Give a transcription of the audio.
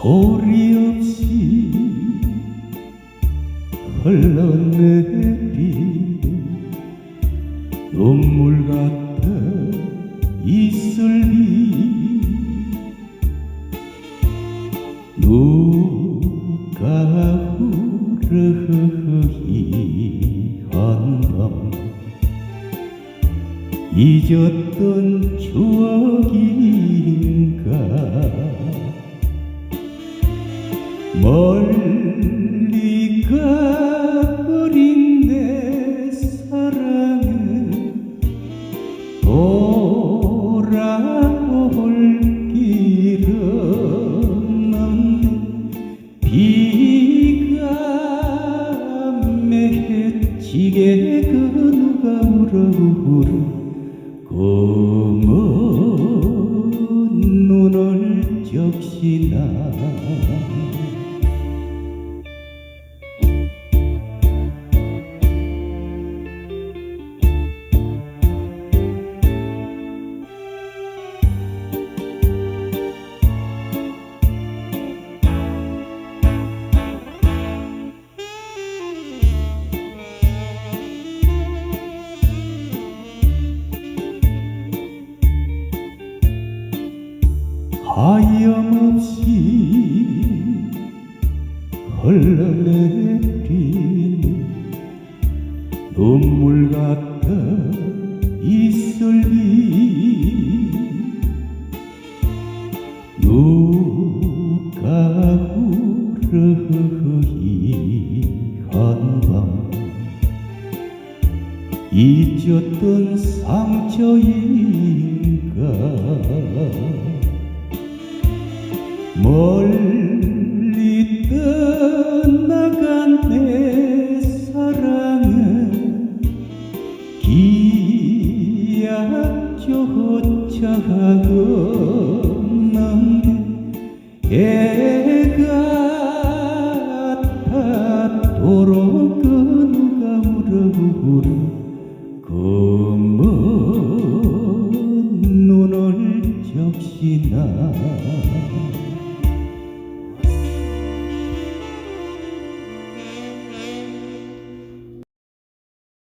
소리 없이 흘러내린 눈물 같아 이슬리 누가 흐르히 한밤 잊었던 추억인가? 멀리 가버린 내 사랑은 돌아올 길 없는데 비가 맺히게 그 누가 울어 울어 검은 적시나 하염없이 흘러내리는 눈물 같아 이슬이 누가 흐르히 한밤 잊었던 상처인가 멀리 떠나간 내 사랑은 기약조차 없는데 애가 닿도록 그 누가 울어 울어 검은 눈을 적시나